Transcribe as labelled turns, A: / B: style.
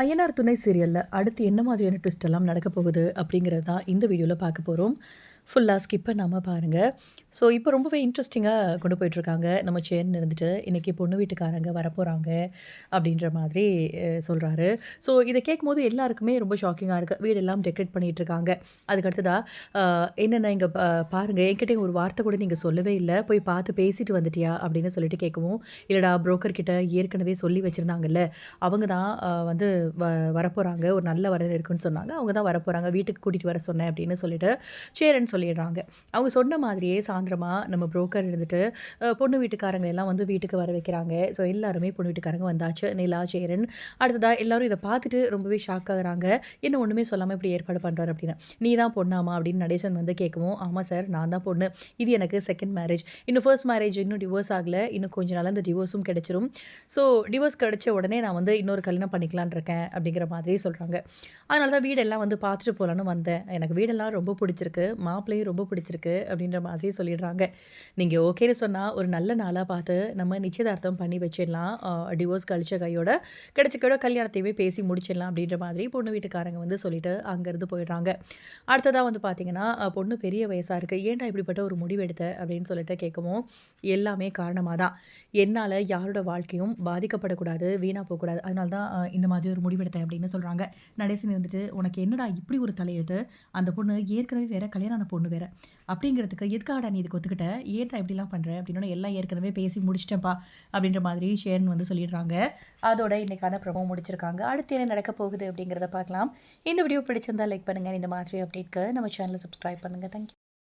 A: ஐயனார் துணை சீரியலில் அடுத்து என்ன மாதிரியான ட்விஸ்ட் எல்லாம் நடக்க போகுது அப்படிங்கிறது தான் இந்த வீடியோவில் பார்க்க போகிறோம் ஃபுல்லாக ஸ்கிப் பண்ணாமல் பாருங்கள் ஸோ இப்போ ரொம்பவே இன்ட்ரெஸ்டிங்காக கொண்டு போயிட்டுருக்காங்க. நம்ம சேர்ந்து இருந்துட்டு இன்றைக்கி பொண்ணு வீட்டுக்காரங்க வரப்போகிறாங்க அப்படின்ற மாதிரி சொல்கிறாரு ஸோ இதை கேட்கும்போது எல்லாருக்குமே ரொம்ப ஷாக்கிங்காக இருக்குது வீடெல்லாம் டெக்கரேட் பண்ணிகிட்டு இருக்காங்க அதுக்கடுத்ததாக என்னென்ன இங்கே பாருங்கள் என்கிட்ட ஒரு வார்த்தை கூட நீங்கள் சொல்லவே இல்லை. போய் பார்த்து பேசிட்டு வந்துட்டியா அப்படின்னு சொல்லிட்டு கேட்கவும் இல்லைடா புரோக்கர் கிட்ட ஏற்கனவே சொல்லி வச்சுருந்தாங்கல்ல. அவங்க தான் வந்து வ வரப்போகிறாங்க ஒரு நல்ல வரன் இருக்குன்னு சொன்னாங்க. அவங்க தான் வரப்போகிறாங்க வீட்டுக்கு கூட்டிகிட்டு வர சொன்னேன் அப்படின்னு சொல்லிட்டு சேரன் சொல்லிடுறாங்க. அவங்க சொன்ன மாதிரியே சாயந்தரமாக நம்ம புரோக்கர் இருந்துட்டு பொண்ணு வீட்டுக்காரங்க எல்லாம் வந்து வீட்டுக்கு வர வைக்கிறாங்க. ஸோ எல்லாருமே பொண்ணு வீட்டுக்காரங்க வந்தாச்சு. நிலா சேரன் அடுத்ததாக எல்லாரும் இதை பார்த்துட்டு ரொம்பவே ஷாக் ஆகுறாங்க. என்ன ஒன்றுமே சொல்லாமல் இப்படி ஏற்பாடு பண்ணுறாரு அப்படின்னு. நீ தான் பொண்ணாமா? அப்படின்னு நடேசன் வந்து கேட்கவும் ஆமாம் சார் நான் தான் பொண்ணு. இது எனக்கு செகண்ட் மேரேஜ் இன்னும் ஃபர்ஸ்ட் மேரேஜ் இன்னும் டிவோர்ஸ் ஆகலை. இன்னும் கொஞ்சம் நாள் அந்த டிவோர்ஸும் கிடச்சிரும். ஸோ டிவோர்ஸ் கிடைச்ச உடனே நான் வந்து இன்னொரு கல்யாணம் பண்ணிக்கலான் இருக்கேன் அப்படிங்கிற மாதிரி சொல்கிறாங்க அதனால தான் வீடெல்லாம் வந்து பார்த்துட்டு போகலான்னு வந்தேன். எனக்கு வீடெல்லாம் ரொம்ப பிடிச்சிருக்கு. மா மாப்பிள்ளையும் ரொம்ப பிடிச்சிருக்கு அப்படின்ற மாதிரி சொல்லிடுறாங்க. நீங்கள் ஓகேன்னு சொன்னால் ஒரு நல்ல நாளாக பார்த்து நம்ம நிச்சயதார்த்தம் பண்ணி வச்சிடலாம். டிவோர்ஸ் கழிச்ச கையோட கிடச்ச கையோட கல்யாணத்தையுமே பேசி முடிச்சிடலாம் அப்படின்ற மாதிரி பொண்ணு வீட்டுக்காரங்க வந்து சொல்லிட்டு அங்கேருந்து போயிடுறாங்க. அடுத்ததாக வந்து பார்த்தீங்கன்னா பொண்ணு பெரிய வயசாக இருக்குது ஏன்டா இப்படிப்பட்ட ஒரு முடிவு எடுத்த அப்படின்னு சொல்லிட்டு கேட்கவும் எல்லாமே காரணமாக தான் என்னால் யாரோட வாழ்க்கையும் பாதிக்கப்படக்கூடாது வீணாக போகக்கூடாது. அதனால தான் இந்த மாதிரி ஒரு முடிவெடுத்தேன் அப்படின்னு சொல்கிறாங்க நடேசன் இருந்துட்டு உனக்கு என்னடா இப்படி ஒரு தலையெழுத்து? அந்த பொண்ணு ஏற்கனவே வேற கல்யாணம் பொண்ணு வேற. அப்படிங்கிறதுக்கு எதுக்காகடா நீ இதுக்கு ஒத்துக்கிட்ட? ஏன்டா இப்படிலாம் பண்ணுற அப்படின்னு எல்லாம் ஏற்கனவே பேசி முடிச்சிட்டேன்ப்பா. அப்படின்ற மாதிரி ஷேர்னு வந்து சொல்லிடுறாங்க. அதோட இன்றைக்கான ப்ரமோ முடிச்சிருக்காங்க. அடுத்து என்ன நடக்க போகுது அப்படிங்கிறத பார்க்கலாம். இந்த வீடியோ பிடிச்சிருந்தா லைக் பண்ணுங்கள் இந்த மாதிரி அப்டேட்க்கு நம்ம சேனலை சப்ஸ்கிரைப் பண்ணுங்கள் தேங்க்யூ